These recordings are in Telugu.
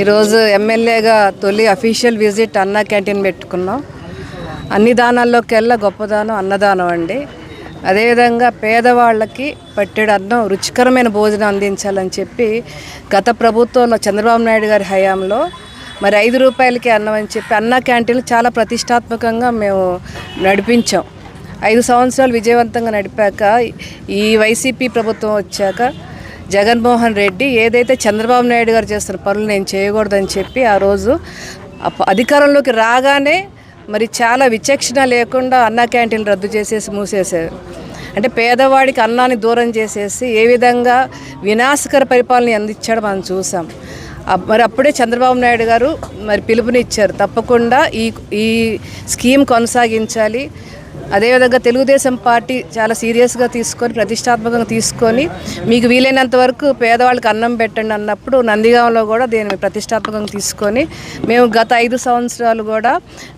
ఈరోజు ఎమ్మెల్యేగా తొలి అఫీషియల్ విజిట్ అన్న క్యాంటీన్ పెట్టుకున్నాం. అన్ని దానాల్లోకెల్లా గొప్పదానం అన్నదానం అండి. అదేవిధంగా పేదవాళ్ళకి పట్టెడు అన్నం రుచికరమైన భోజనం అందించాలని చెప్పి గత ప్రభుత్వంలో చంద్రబాబు నాయుడు గారి హయాంలో మరి ఐదు రూపాయలకి అన్నం అని చెప్పి అన్న క్యాంటీన్లు చాలా ప్రతిష్టాత్మకంగా మేము నడిపించాం. ఐదు సంవత్సరాలు విజయవంతంగా నడిపాక ఈ వైసీపీ ప్రభుత్వం వచ్చాక జగన్మోహన్ రెడ్డి ఏదైతే చంద్రబాబు నాయుడు గారు చేస్తున్న పనులు నేను చేయకూడదని చెప్పి ఆ రోజు అధికారంలోకి రాగానే మరి చాలా విచక్షణ లేకుండా అన్న క్యాంటీన్లు రద్దు చేసేసి మూసేశారు. అంటే పేదవాడికి అన్నాన్ని దూరం చేసేసి ఏ విధంగా వినాశకర పరిపాలన అందించాడో మనం చూసాం. మరి అప్పుడే చంద్రబాబు నాయుడు గారు మరి పిలుపునిచ్చారు. తప్పకుండా ఈ ఈ స్కీమ్ కొనసాగించాలి. అదేవిధంగా తెలుగుదేశం పార్టీ చాలా సీరియస్గా తీసుకొని ప్రతిష్టాత్మకంగా తీసుకొని మీకు వీలైనంత వరకు పేదవాళ్ళకి అన్నం పెట్టండి అన్నప్పుడు నందిగాంలో కూడా దీన్ని ప్రతిష్టాత్మకంగా తీసుకొని మేము గత ఐదు సంవత్సరాలు కూడా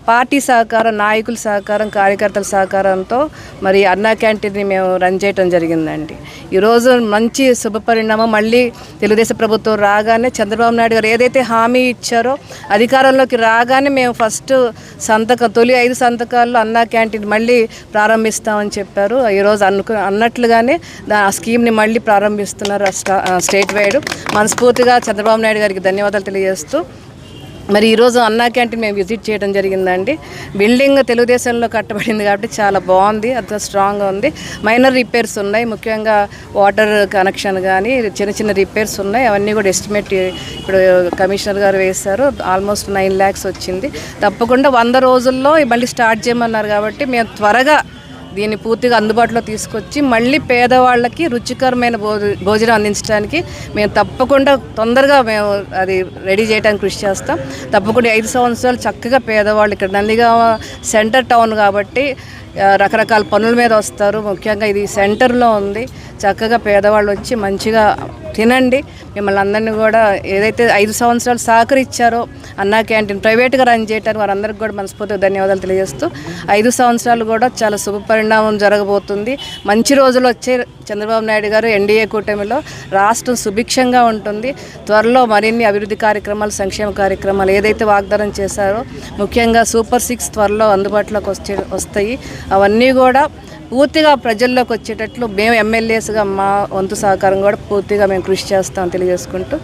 పార్టీ సహకారం నాయకుల సహకారం కార్యకర్తల సహకారంతో మరి అన్నా క్యాంటీన్ని మేము రన్ చేయటం జరిగిందండి. ఈరోజు మంచి శుభపరిణామం మళ్ళీ తెలుగుదేశం ప్రభుత్వం రాగానే చంద్రబాబు నాయుడు గారు ఏదైతే హామీ ఇచ్చారో అధికారంలోకి రాగానే మేము ఫస్ట్ సంతకం తొలి ఐదు సంతకాల్లో అన్నా క్యాంటీన్ మళ్ళీ ప్రారంభిస్తామని చెప్పారు. ఈరోజు అనుకు అన్నట్లుగానే ఆ స్కీమ్ని మళ్ళీ ప్రారంభిస్తున్నారు స్టేట్ వైడ్. మనస్ఫూర్తిగా చంద్రబాబు నాయుడు గారికి ధన్యవాదాలు తెలియజేస్తూ మరి ఈరోజు అన్నా క్యాంటీన్ మేము విజిట్ చేయడం జరిగిందండి. బిల్డింగ్ తెలుగుదేశంలో కట్టబడింది కాబట్టి చాలా బాగుంది అంత స్ట్రాంగ్గా ఉంది. మైనర్ రిపేర్స్ ఉన్నాయి ముఖ్యంగా వాటర్ కనెక్షన్ కానీ చిన్న చిన్న రిపేర్స్ ఉన్నాయి. అవన్నీ కూడా ఎస్టిమేట్ ఇప్పుడు కమిషనర్ గారు వేశారు. ఆల్మోస్ట్ నైన్ ల్యాక్స్ వచ్చింది. తప్పకుండా వంద రోజుల్లో మళ్ళీ స్టార్ట్ చేయమన్నారు కాబట్టి మేము త్వరగా దీన్ని పూర్తిగా అందుబాటులో తీసుకొచ్చి మళ్ళీ పేదవాళ్ళకి రుచికరమైన భోజనం అందించడానికి మేము తప్పకుండా తొందరగా మేము అది రెడీ చేయడానికి కృషి చేస్తాం. తప్పకుండా ఐదు సంవత్సరాలు చక్కగా పేదవాళ్ళు ఇక్కడ నందిగామ సెంటర్ టౌన్ కాబట్టి రకరకాల పనుల మీద వస్తారు. ముఖ్యంగా ఇది సెంటర్లో ఉంది. చక్కగా పేదవాళ్ళు వచ్చి మంచిగా తినండి. మిమ్మల్ని అందరినీ కూడా ఏదైతే ఐదు సంవత్సరాలు సహకరించారో అన్నా క్యాంటీన్ ప్రైవేట్గా రన్ చేయటానికి వారందరికీ కూడా మనస్ఫూర్తిగా ధన్యవాదాలు తెలియజేస్తూ ఐదు సంవత్సరాలు కూడా చాలా శుభ పరిణామం జరగబోతుంది. మంచి రోజులు వచ్చే చంద్రబాబు నాయుడు గారు ఎన్డీఏ కూటమిలో రాష్ట్రం సుభిక్షంగా ఉంటుంది. త్వరలో మరిన్ని అభివృద్ధి కార్యక్రమాలు సంక్షేమ కార్యక్రమాలు ఏదైతే వాగ్దానం చేశారో ముఖ్యంగా సూపర్ సిక్స్ త్వరలో అందుబాటులోకి వచ్చే వస్తాయి. అవన్నీ కూడా పూర్తిగా ప్రజల్లోకి వచ్చేటట్లు మేము ఎమ్మెల్యేస్గా మా వంతు సహకారం కూడా పూర్తిగా మేము కృషి చేస్తాం తెలియజేసుకుంటూ